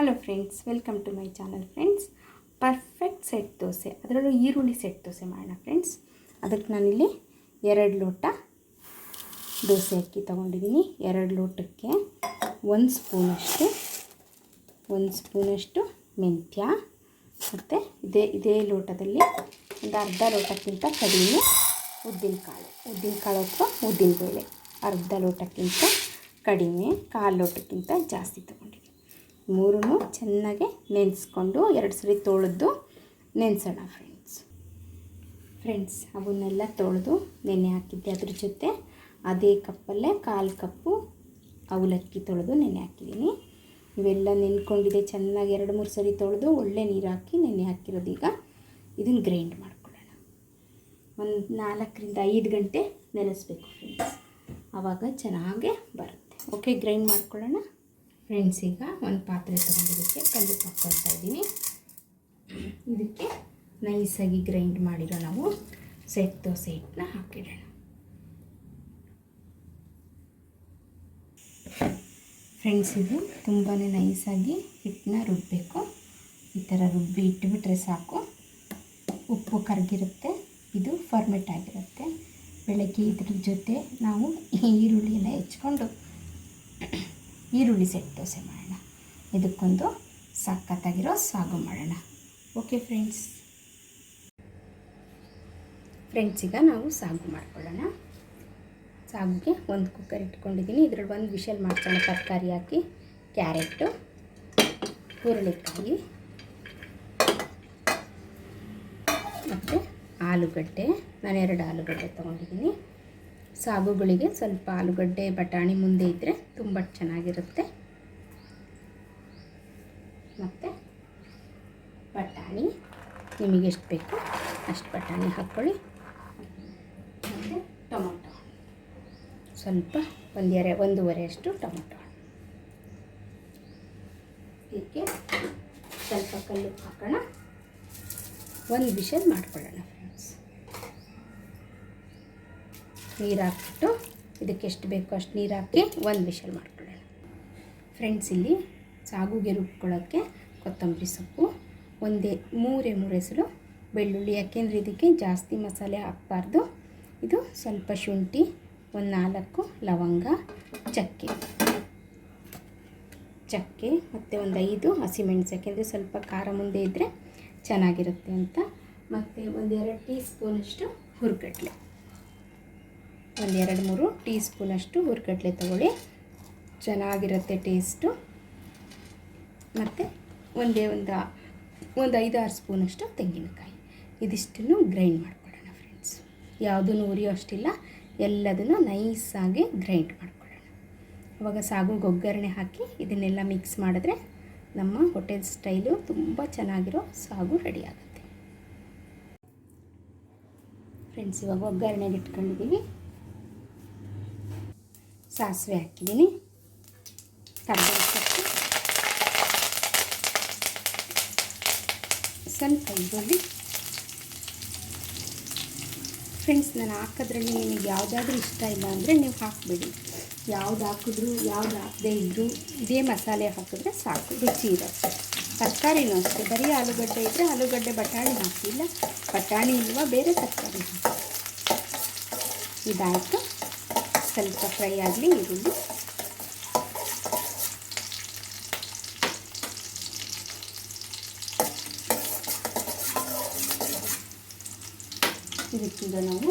Hello friends welcome to my channel friends perfect set dosa ಅದರಲ್ಲೂ ಈರುಳ್ಳಿ set dosa ಮಾಡೋಣ friends ಅದಕ್ಕೆ ನಾನಿಲ್ಲಿ ಎರಡು ಲೋಟ ದೋಸೆ ಅಕ್ಕಿ ತೊಗೊಂಡಿದ್ದೀನಿ ಎರಡು ಲೋಟಕ್ಕೆ ಒಂದು ಸ್ಪೂನಷ್ಟು ಒಂದು ಸ್ಪೂನಷ್ಟು ಮೆಂತ್ಯ ಮತ್ತು ಇದೇ ಇದೇ ಲೋಟದಲ್ಲಿ ಒಂದು ಅರ್ಧ ಲೋಟಕ್ಕಿಂತ ಕಡಿಮೆ ಉದ್ದಿನಕಾಳು ಉದ್ದಿನಕಾಳು ಅಥವಾ ಉದ್ದಿನಬೇಳೆ ಅರ್ಧ ಲೋಟಕ್ಕಿಂತ ಕಡಿಮೆ ಕಾಲು ಲೋಟಕ್ಕಿಂತ ಜಾಸ್ತಿ ತೊಗೊಂಡಿದ್ದೀನಿ ಮೂರೂ ಚೆನ್ನಾಗಿ ನೆನೆಸ್ಕೊಂಡು ಎರಡು ಸರಿ ತೊಳೆದು ನೆನೆಸೋಣ ಫ್ರೆಂಡ್ಸ್ ಫ್ರೆಂಡ್ಸ್ ಅವನ್ನೆಲ್ಲ ತೊಳೆದು ನೆನೆ ಹಾಕಿದ್ದೆ ಅದ್ರ ಜೊತೆ. ಅದೇ ಕಪ್ಪಲ್ಲೇ ಕಾಲು ಕಪ್ಪು ಅವಲಕ್ಕಿ ತೊಳೆದು ನೆನೆ ಹಾಕಿದ್ದೀನಿ. ಇವೆಲ್ಲ ನೆನ್ಕೊಂಡಿದೆ, ಚೆನ್ನಾಗಿ ಎರಡು ಮೂರು ಸರಿ ತೊಳೆದು ಒಳ್ಳೆ ನೀರು ಹಾಕಿ ನೆನೆ ಹಾಕಿರೋದೀಗ ಇದನ್ನು ಗ್ರೈಂಡ್ ಮಾಡ್ಕೊಳ್ಳೋಣ. ಒಂದು ನಾಲ್ಕರಿಂದ ಐದು ಗಂಟೆ ನೆನೆಸ್ಬೇಕು ಫ್ರೆಂಡ್ಸ್ ಆವಾಗ ಚೆನ್ನಾಗೇ ಬರುತ್ತೆ. ಓಕೆ ಗ್ರೈಂಡ್ ಮಾಡ್ಕೊಳ್ಳೋಣ. ಫ್ರೆಂಡ್ಸ್ ಈಗ ಒಂದು ಪಾತ್ರೆ ತೊಗೊಂಡಿದ್ದಕ್ಕೆ ಕಲ್ಲು ಹಾಕ್ಕೊಳ್ತಾ ಇದ್ದೀನಿ. ಇದಕ್ಕೆ ನೈಸಾಗಿ ಗ್ರೈಂಡ್ ಮಾಡಿರೋ ನಾವು ಸೆಟ್ ದೋಸೆ ಹಿಟ್ಟನ್ನ ಹಾಕಿಡೋಣ. ಫ್ರೆಂಡ್ಸ್ ಇದು ತುಂಬಾ ನೈಸಾಗಿ ಹಿಟ್ಟನ್ನ ರುಬ್ಬಬೇಕು ಈ ಥರ ರುಬ್ಬಿ ಇಟ್ಬಿಟ್ರೆ ಸಾಕು. ಉಪ್ಪು ಕರಗಿರುತ್ತೆ, ಇದು ಫರ್ಮೆಟ್ ಆಗಿರುತ್ತೆ. ಬೆಳಗ್ಗೆ ಇದ್ರ ಜೊತೆ ನಾವು ಈರುಳ್ಳಿಯನ್ನು ಹೆಚ್ಕೊಂಡು ಈರುಳ್ಳಿ ಸೆಟ್ ದೋಸೆ ಮಾಡೋಣ. ಇದಕ್ಕೊಂದು ಸಖತ್ತಾಗಿರೋ ಸಾಗು ಮಾಡೋಣ. ಓಕೆ ಫ್ರೆಂಡ್ಸ್ ಫ್ರೆಂಡ್ಸ್ ಈಗ ನಾವು ಸಾಗು ಮಾಡ್ಕೊಳ್ಳೋಣ. ಸಾಗುಗೆ ಒಂದು ಕುಕ್ಕರ್ ಇಟ್ಕೊಂಡಿದ್ದೀನಿ. ಇದರಲ್ಲಿ ಒಂದು ವಿಷಲ್ ಮಾಡ್ಕೊಳ್ಳೋಣ. ತರಕಾರಿ ಹಾಕಿ, ಕ್ಯಾರೆಟು, ಹುರುಳಿಕಾಯಿ, ಮತ್ತು ಆಲೂಗಡ್ಡೆ. ನಾನು ಎರಡು ಆಲೂಗಡ್ಡೆ ತೊಗೊಂಡಿದ್ದೀನಿ. ಸಾಗುಗಳಿಗೆ ಸ್ವಲ್ಪ ಆಲೂಗಡ್ಡೆ, ಬಟಾಣಿ ಮುಂದೆ ಇದ್ದರೆ ತುಂಬ ಚೆನ್ನಾಗಿರುತ್ತೆ. ಮತ್ತು ಬಟಾಣಿ, ನಿಮಗೆ ಎಷ್ಟು ಬೇಕು ಅಷ್ಟು ಬಟಾಣಿ ಹಾಕ್ಕೊಳ್ಳಿ. ಮತ್ತು ಟೊಮೊಟೊ. ಸ್ವಲ್ಪ ಒಂದು ಎರೆ ಒಂದೂವರೆ ಅಷ್ಟು ಟೊಮೊಟೊ. ಇದಕ್ಕೆ ಸ್ವಲ್ಪ ಕಲ್ಲು ಹಾಕೋಣ. ಒಂದು ವಿಷಲ್ ಮಾಡ್ಕೊಳ್ಳೋಣ ಫ್ರೆಂಡ್ಸ್ ನೀರು ಹಾಕ್ಬಿಟ್ಟು ಇದಕ್ಕೆ ಎಷ್ಟು ಬೇಕೋ ಅಷ್ಟು ನೀರು ಹಾಕಿ ಒಂದು ವಿಷಲ್ ಮಾಡ್ಕೊಳ್ಳೋಣ. ಫ್ರೆಂಡ್ಸ್ ಇಲ್ಲಿ ಸಾಗುಗೆ ರುಬ್ಕೊಳ್ಳೋಕ್ಕೆ ಕೊತ್ತಂಬರಿ ಸೊಪ್ಪು, ಒಂದೇ ಮೂರೇ ಮೂರು ಹೆಸರು ಬೆಳ್ಳುಳ್ಳಿ, ಯಾಕೆಂದರೆ ಇದಕ್ಕೆ ಜಾಸ್ತಿ ಮಸಾಲೆ ಹಾಕ್ಬಾರ್ದು. ಇದು ಸ್ವಲ್ಪ ಶುಂಠಿ, ಒಂದು ನಾಲ್ಕು ಲವಂಗ, ಚಕ್ಕೆ. ಚಕ್ಕೆ ಮತ್ತು ಒಂದು ಐದು ಹಸಿಮೆಣಸು, ಯಾಕೆಂದರೆ ಸ್ವಲ್ಪ ಖಾರ ಮುಂದೆ ಇದ್ದರೆ ಚೆನ್ನಾಗಿರುತ್ತೆ ಅಂತ. ಮತ್ತು ಒಂದೆರಡು ಟೀ ಸ್ಪೂನಷ್ಟು ಹುರ್ಗಡ್ಲೆ. ಒಂದೆರಡು ಮೂರು ಟೀ ಸ್ಪೂನಷ್ಟು ಹುರ್ಗಡ್ಲೆ ತೊಗೊಳ್ಳಿ. ಚೆನ್ನಾಗಿರುತ್ತೆ ಟೇಸ್ಟು. ಮತ್ತು ಒಂದೇ ಒಂದು ಒಂದು ಐದು ಆರು ಸ್ಪೂನಷ್ಟು ತೆಂಗಿನಕಾಯಿ. ಇದಿಷ್ಟನ್ನು ಗ್ರೈಂಡ್ ಮಾಡ್ಕೊಳ್ಳೋಣ ಫ್ರೆಂಡ್ಸ್. ಯಾವುದನ್ನು ಉರಿಯೋ ಅಷ್ಟಿಲ್ಲ, ಎಲ್ಲದನ್ನು ನೈಸಾಗಿ ಗ್ರೈಂಡ್ ಮಾಡ್ಕೊಳ್ಳೋಣ. ಅವಾಗ ಸಾಗು ಒಗ್ಗರಣೆ ಹಾಕಿ ಇದನ್ನೆಲ್ಲ ಮಿಕ್ಸ್ ಮಾಡಿದ್ರೆ ನಮ್ಮ ಹೋಟೆಲ್ ಸ್ಟೈಲು ತುಂಬ ಚೆನ್ನಾಗಿರೋ ಸಾಗು ರೆಡಿ ಆಗುತ್ತೆ. ಫ್ರೆಂಡ್ಸ್, ಇವಾಗ ಒಗ್ಗರಣೆಗೆ ಇಟ್ಕೊಂಡಿದ್ದೀವಿ. ಸಾಸಿವೆ ಹಾಕಿದ್ದೀನಿ. ಕರ್ಬೇವು ಸೊಪ್ಪು. ಸ್ವಲ್ಪ ಈರುಳ್ಳಿ. ಫ್ರೆಂಡ್ಸ್ ನಾನು ಹಾಕೋದ್ರಲ್ಲಿ ನಿಮಗೆ ಯಾವುದಾದ್ರೂ ಇಷ್ಟ ಇಲ್ಲ ಅಂದರೆ ನೀವು ಹಾಕಬೇಡಿ. ಯಾವ್ದು ಹಾಕಿದ್ರು, ಯಾವ್ದು ಹಾಕದೇ ಇದ್ದರೂ ಇದೇ ಮಸಾಲೆ ಹಾಕಿದ್ರೆ ಸಾಕು, ರುಚಿ ಇರುತ್ತೆ. ತರಕಾರಿನೂ ಅಷ್ಟೇ, ಬರೀ ಆಲೂಗಡ್ಡೆ ಇದ್ದರೆ ಆಲೂಗಡ್ಡೆ ಬಟಾಣಿ ಹಾಕಿಲ್ಲ. ಬಟಾಣಿ ಇಲ್ವಾ, ಬೇರೆ ತರಕಾರಿ ಹಾಕಿ. ಇದಾಯಿತು? ಸ್ವಲ್ಪ ಫ್ರೈ ಆಗಲಿ ಈರುಳ್ಳಿ ಇದಕ್ಕೀಗ ನಾವು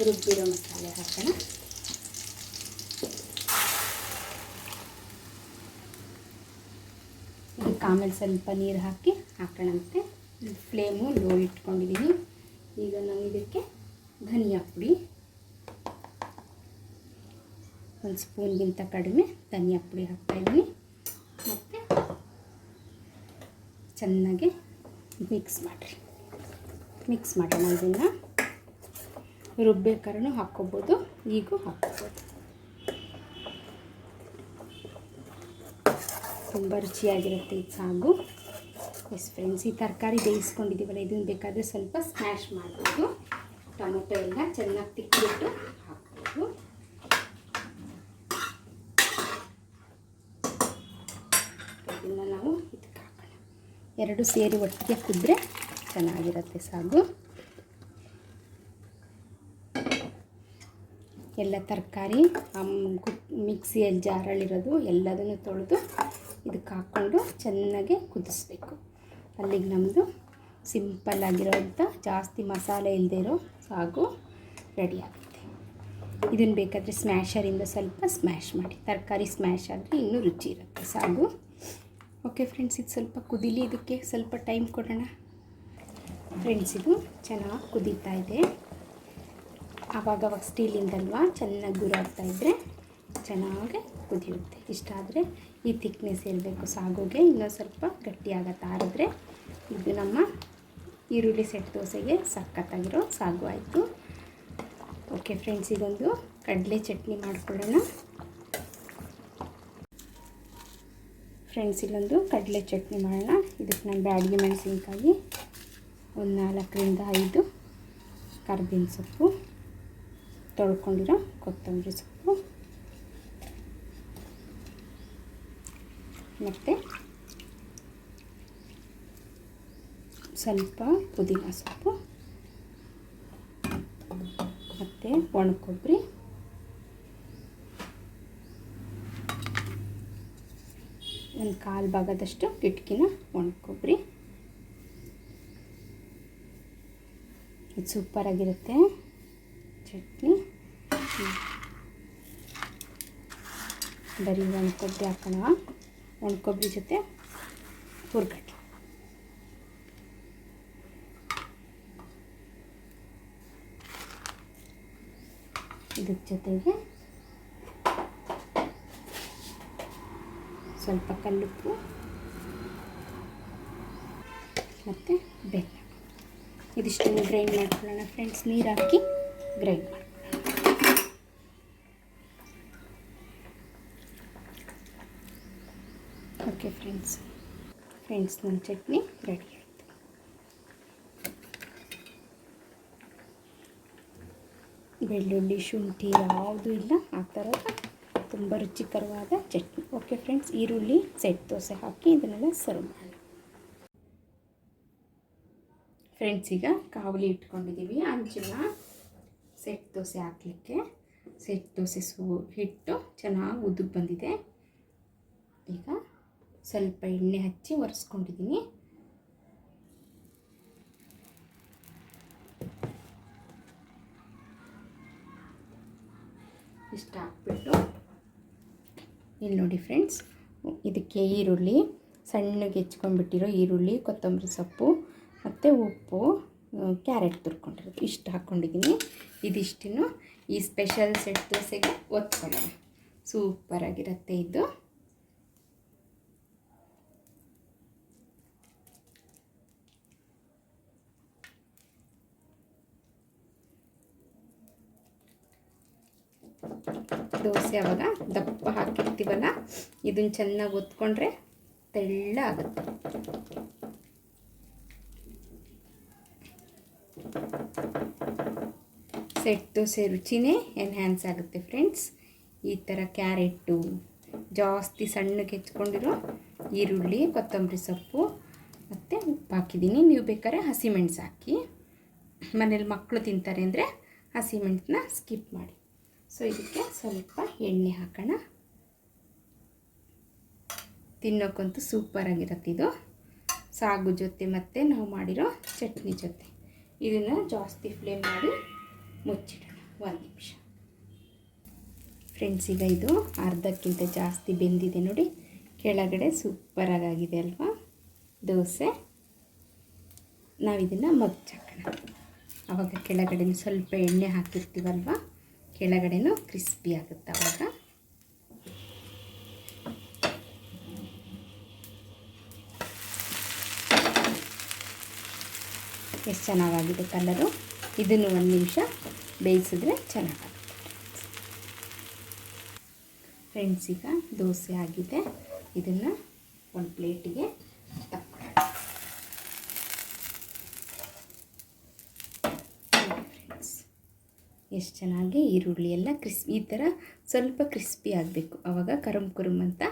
ರುಬ್ಬಿರೋ ಮಸಾಲೆ ಹಾಕೋಣ ಇದಕ್ಕೆ ಆಮೇಲೆ ಸ್ವಲ್ಪ ನೀರು ಹಾಕಿ ಹಾಕೋಣಂತೆ ಫ್ಲೇಮು ಲೋ ಇಟ್ಕೊಂಡಿದ್ದೀನಿ ಈಗ ನಾನು ಇದಕ್ಕೆ ಧನಿಯಾ ಪುಡಿ ಒಂದು ಸ್ಪೂನ್ಗಿಂತ ಕಡಿಮೆ ಧನಿಯಾ ಪುಡಿ ಹಾಕ್ತಾಯಿದ್ದೀನಿ ಮತ್ತು ಚೆನ್ನಾಗಿ ಮಿಕ್ಸ್ ಮಾಡಿರಿ. ಮಿಕ್ಸ್ ಮಾಡೋಣ ಇದನ್ನು. ರುಬ್ಬೇಕಾದ್ರೂ ಹಾಕ್ಕೋಬೋದು, ಈಗೂ ಹಾಕ್ಕೋಬೋದು. ತುಂಬ ರುಚಿಯಾಗಿರುತ್ತೆ ಈ ಸಾಗು. ಎಸ್ ಫ್ರೆಂಡ್ಸ್ ಈ ತರಕಾರಿ ಬೇಯಿಸ್ಕೊಂಡಿದ್ದೀವಲ್ಲ, ಇದನ್ನು ಬೇಕಾದರೆ ಸ್ವಲ್ಪ ಸ್ಮ್ಯಾಶ್ ಮಾಡ್ಬೋದು. ಟೊಮೆಟೊ ಎಲ್ಲ ಚೆನ್ನಾಗಿ ತಿಕ್ಕಿಬಿಟ್ಟು ಹಾಕ್ಬೋದು ಇದನ್ನು ನಾವು ಈ ಎರಡು ಸೇರಿ ಒಟ್ಟಿಗೆ ಕುದ್ರೆ ಚೆನ್ನಾಗಿರುತ್ತೆ ಸಾಗು. ಎಲ್ಲ ತರಕಾರಿ ಮಿಕ್ಸಿಯಲ್ಲಿ ಜಾರಲ್ಲಿರೋದು ಎಲ್ಲದನ್ನು ತೊಳೆದು ಇದಕ್ಕೆ ಹಾಕ್ಕೊಂಡು ಚೆನ್ನಾಗಿ ಕುದಿಸ್ಬೇಕು. ಅಲ್ಲಿಗೆ ನಮ್ಮದು ಸಿಂಪಲ್ ಆಗಿರೋಂಥ ಜಾಸ್ತಿ ಮಸಾಲೆ ಇಲ್ಲದೆ ಇರೋ ಸಾಗು ರೆಡಿ ಆಗುತ್ತೆ. ಇದನ್ನು ಬೇಕಾದರೆ ಸ್ಮ್ಯಾಶರಿಂದ ಸ್ವಲ್ಪ ಸ್ಮ್ಯಾಶ್ ಮಾಡಿ. ತರಕಾರಿ ಸ್ಮ್ಯಾಶ್ ಆದರೆ ಇನ್ನೂ ರುಚಿ ಇರುತ್ತೆ ಸಾಗು. ಓಕೆ ಫ್ರೆಂಡ್ಸ್ ಇದು ಸ್ವಲ್ಪ ಕುದೀಲಿ. ಇದಕ್ಕೆ ಸ್ವಲ್ಪ ಟೈಮ್ ಕೊಡೋಣ. ಫ್ರೆಂಡ್ಸ್ ಇದು ಚೆನ್ನಾಗಿ ಕುದೀತಾ ಇದೆ. ಆವಾಗವಾಗ ಸ್ಟೀಲಿಂದಲ್ವಾ ಚೆನ್ನಾಗಿ ಗುರಾಗ್ತಾ ಇದ್ದರೆ ಚೆನ್ನಾಗಿ ಕುದಿಯುತ್ತೆ. ಇಷ್ಟ ಆದರೆ ಈ ಥಿಕ್ನೆಸ್ ಇರಬೇಕು ಸಾಗೋಗೆ. ಇನ್ನೂ ಸ್ವಲ್ಪ ಗಟ್ಟಿಯಾಗತ್ತೆ ಆರಿದ್ರೆ ಇದು ನಮ್ಮ ಈರುಳ್ಳಿ ಸೆಟ್ ದೋಸೆಗೆ ಸಖತ್ತಾಗಿರೋ ಸಾಗು ಆಯಿತು. ಓಕೆ ಫ್ರೆಂಡ್ಸ್ ಇದೊಂದು ಕಡಲೆ ಚಟ್ನಿ ಮಾಡ್ಕೊಳ್ಳೋಣ. ಫ್ರೆಂಡ್ಸ್, ಇಲ್ಲೊಂದು ಕಡಲೆ ಚಟ್ನಿ ಮಾಡೋಣ. ಇದಕ್ಕೆ ನಾನು ಬ್ಯಾಡಿಗೆ ಮೆಣಸಿನ್ಕಾಯಿ, ಒಂದು ನಾಲ್ಕರಿಂದ ಐದು ಕರ್ಬೇವಿನ ಸೊಪ್ಪು, ತೊಳ್ಕೊಂಡಿರೋ ಕೊತ್ತಂಬರಿ ಸೊಪ್ಪು, ಮತ್ತು ಸ್ವಲ್ಪ ಪುದೀನ ಸೊಪ್ಪು, ಮತ್ತು ಒಣಕೊಬ್ಬರಿ ಒಂದು ಕಾಲು ಭಾಗದಷ್ಟು ಕಿಟಕಿನ ಒಣಕೊಬ್ಬರಿ ಇದು ಸೂಪರಾಗಿರುತ್ತೆ ಚಟ್ನಿ. ಬರೀ ಒಣಕೊಬ್ಬರಿ ಹಾಕೋಣ. ಒಣಕೊಬ್ಬರಿ ಜೊತೆ ಹುರ್ಗಡ್ಲೆ. ಇದಕ್ಕೆ ಜೊತೆಗೆ ಸ್ವಲ್ಪ ಕಲ್ಲುಪ್ಪು ಮತ್ತು ಬೆಲ್ಲ. ಇದಿಷ್ಟನ್ನು ಗ್ರೈಂಡ್ ಮಾಡ್ಕೊಳ್ಳೋಣ ಫ್ರೆಂಡ್ಸ್ ನೀರು ಹಾಕಿ ಗ್ರೈಂಡ್ ಮಾಡ್ಕೊಳ್ಳೋಣ. ಓಕೆ ಫ್ರೆಂಡ್ಸ್ ಫ್ರೆಂಡ್ಸ್ ನನ್ನ ಚಟ್ನಿ ರೆಡಿ ಆಯಿತು. ಬೆಳ್ಳುಳ್ಳಿ, ಶುಂಠಿ ಯಾವುದೂ ಇಲ್ಲ. ಆ ಥರದ ತುಂಬ ರುಚಿಕರವಾದ ಚಟ್ನಿ. ಓಕೆ ಫ್ರೆಂಡ್ಸ್ ಈರುಳ್ಳಿ, ಸೆಟ್ ದೋಸೆ ಹಾಕಿ ಇದನ್ನೆಲ್ಲ ಸರ್ವ್ ಮಾಡಿ ಫ್ರೆಂಡ್ಸ್ ಈಗ ಕಾವಲಿ ಇಟ್ಕೊಂಡಿದ್ದೀವಿ. ಅಂಚಿನ ಸೆಟ್ ದೋಸೆ ಹಾಕಲಿಕ್ಕೆ ಸೆಟ್ ದೋಸೆ ಸೂ ಹಿಟ್ಟು ಚೆನ್ನಾಗಿ ಉದುಕ್ ಬಂದಿದೆ. ಈಗ ಸ್ವಲ್ಪ ಎಣ್ಣೆ ಹಚ್ಚಿ ಒರೆಸ್ಕೊಂಡಿದ್ದೀನಿ ಇಷ್ಟ ಹಾಕ್ಬಿಟ್ಟು ಇಲ್ಲಿ ನೋಡಿ ಫ್ರೆಂಡ್ಸ್, ಇದಕ್ಕೆ ಈರುಳ್ಳಿ, ಸಣ್ಣಗೆ ಹೆಚ್ಕೊಂಡ್ಬಿಟ್ಟಿರೋ ಈರುಳ್ಳಿ, ಕೊತ್ತಂಬರಿ ಸೊಪ್ಪು, ಮತ್ತು ಉಪ್ಪು ಕ್ಯಾರೆಟ್ ತುರ್ಕೊಂಡಿರೋದು. ಇಷ್ಟು ಹಾಕ್ಕೊಂಡಿದ್ದೀನಿ. ಇದಿಷ್ಟನ್ನು ಈ ಸ್ಪೆಷಲ್ ಸೆಟ್ ದೋಸೆಗೆ ಒತ್ಕೊಳ್ಳೋಣ. ಸೂಪರಾಗಿರುತ್ತೆ ಇದು. ದೋಸೆ ಅವಾಗ ದಪ್ಪ ಹಾಕಿರ್ತೀವಲ್ಲ, ಇದನ್ನು ಚೆನ್ನಾಗಿ ಒತ್ಕೊಂಡ್ರೆ ತೆಳ್ಳ ಆಗುತ್ತೆ. ಸೆಟ್ ದೋಸೆ ರುಚಿನೇ ಎನ್ಹ್ಯಾನ್ಸ್ ಆಗುತ್ತೆ ಫ್ರೆಂಡ್ಸ್ ಈ ಥರ ಕ್ಯಾರೆಟು, ಜಾಸ್ತಿ ಸಣ್ಣಗೆ ಹೆಚ್ಕೊಂಡಿರೋ ಈರುಳ್ಳಿ, ಕೊತ್ತಂಬರಿ ಸೊಪ್ಪು, ಮತ್ತು ಉಪ್ಪು ಹಾಕಿದ್ದೀನಿ. ನೀವು ಬೇಕಾದ್ರೆ ಹಸಿಮೆಣಸು ಹಾಕಿ. ಮನೇಲಿ ಮಕ್ಕಳು ತಿಂತಾರೆ ಅಂದರೆ ಹಸಿಮೆಣಸನ್ನ ಸ್ಕಿಪ್ ಮಾಡಿ. ಸೊ ಇದಕ್ಕೆ ಸ್ವಲ್ಪ ಎಣ್ಣೆ ಹಾಕೋಣ. ತಿನ್ನೋಕ್ಕಂತೂ ಸೂಪರಾಗಿರುತ್ತೆ ಇದು. ಸಾಗು ಜೊತೆ ಮತ್ತು ನಾವು ಮಾಡಿರೋ ಚಟ್ನಿ ಜೊತೆ. ಇದನ್ನು ಜಾಸ್ತಿ ಫ್ಲೇಮ್ ಮಾಡಿ ಮುಚ್ಚಿಡೋಣ. ಒಂದು ನಿಮಿಷ. ಫ್ರೆಂಡ್ಸ್ ಈಗ ಇದು ಅರ್ಧಕ್ಕಿಂತ ಜಾಸ್ತಿ ಬೆಂದಿದೆ ನೋಡಿ. ಕೆಳಗಡೆ ಸೂಪರಾಗಿದೆ ಅಲ್ವಾ? ದೋಸೆ. ನಾವು ಇದನ್ನು ಮಗ್ಚಾಕೋಣ. ಆವಾಗ ಕೆಳಗಡೆ ಸ್ವಲ್ಪ ಎಣ್ಣೆ ಹಾಕಿರ್ತೀವಲ್ವ? ಕೆಳಗಡೆನೂ ಕ್ರಿಸ್ಪಿ ಆಗುತ್ತೆ ಅವಾಗ. ಎಷ್ಟು ಚೆನ್ನಾಗಾಗಿದೆ ಕಲರು ಇದನ್ನು ಒಂದು ನಿಮಿಷ ಬೇಯಿಸಿದ್ರೆ ಚೆನ್ನಾಗಾಗುತ್ತೆ. ಫ್ರೆಂಡ್ಸ್ ಈಗ ದೋಸೆ ಆಗಿದೆ. ಇದನ್ನು ಒಂದು ಪ್ಲೇಟಿಗೆ ತಕ್ಕೊಳ್ಳೋಣ ಫ್ರೆಂಡ್ಸ್ ಎಷ್ಟು ಚೆನ್ನಾಗಿ ಈರುಳ್ಳಿ ಎಲ್ಲ ಕ್ರಿಸ್ಪಿ, ಈ ಥರ ಸ್ವಲ್ಪ ಕ್ರಿಸ್ಪಿ ಆಗಬೇಕು. ಆವಾಗ ಕರುಮ್ ಕುರುಮ್ ಅಂತ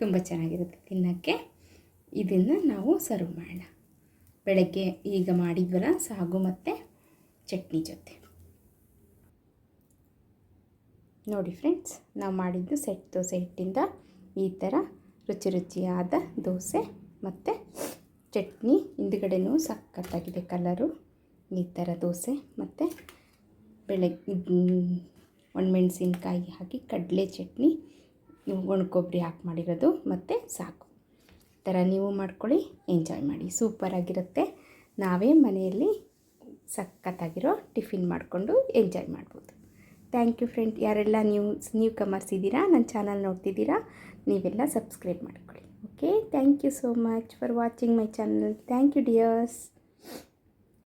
ತುಂಬ ಚೆನ್ನಾಗಿರುತ್ತೆ. ತಿನ್ನೋಕ್ಕೆ ಇದನ್ನು ನಾವು ಸರ್ವ್ ಮಾಡೋಣ. ಬೆಳಗ್ಗೆ ಈಗ ಮಾಡಿದ್ವಲ್ಲ ಸಾಗು ಮತ್ತು ಚಟ್ನಿ ಜೊತೆ. ನೋಡಿ ಫ್ರೆಂಡ್ಸ್ ನಾವು ಮಾಡಿದ್ದು ಸೆಟ್ ದೋಸೆ ಹಿಟ್ಟಿಂದ ಈ ಥರ ರುಚಿ ರುಚಿಯಾದ ದೋಸೆ ಮತ್ತು ಚಟ್ನಿ. ಹಿಂದ್ಗಡೆನೂ ಸಕ್ಕತ್ತಾಗಿದೆ ಕಲರು ಈ ಥರ ದೋಸೆ ಮತ್ತು ಬೆಳಗ್ಗೆ ಒಣಮೆಣ್ಸಿನ್ಕಾಯಿ ಹಾಕಿ ಕಡಲೆ ಚಟ್ನಿ ಒಣಕೊಬ್ಬರಿ ಹಾಕಿ ಮಾಡಿರೋದು, ಮತ್ತು ಸಾಕು. ಈ ಥರ ನೀವು ಮಾಡ್ಕೊಳ್ಳಿ ಎಂಜಾಯ್ ಮಾಡಿ. ಸೂಪರಾಗಿರುತ್ತೆ ನಾವೇ ಮನೆಯಲ್ಲಿ ಸಖತ್ತಾಗಿರೋ ಟಿಫಿನ್ ಮಾಡಿಕೊಂಡು ಎಂಜಾಯ್ ಮಾಡ್ಬೋದು. ಥ್ಯಾಂಕ್ ಯು ಫ್ರೆಂಡ್ ಯಾರೆಲ್ಲ ನೀವು ನೀವು ಕಮರ್ಸ್ ಇದ್ದೀರಾ ನನ್ನ ಚಾನಲ್ ನೋಡ್ತಿದ್ದೀರಾ, ನೀವೆಲ್ಲ ಸಬ್ಸ್ಕ್ರೈಬ್ ಮಾಡ್ಕೊಳ್ಳಿ. Okay thank you so much for watching my channel thank you dears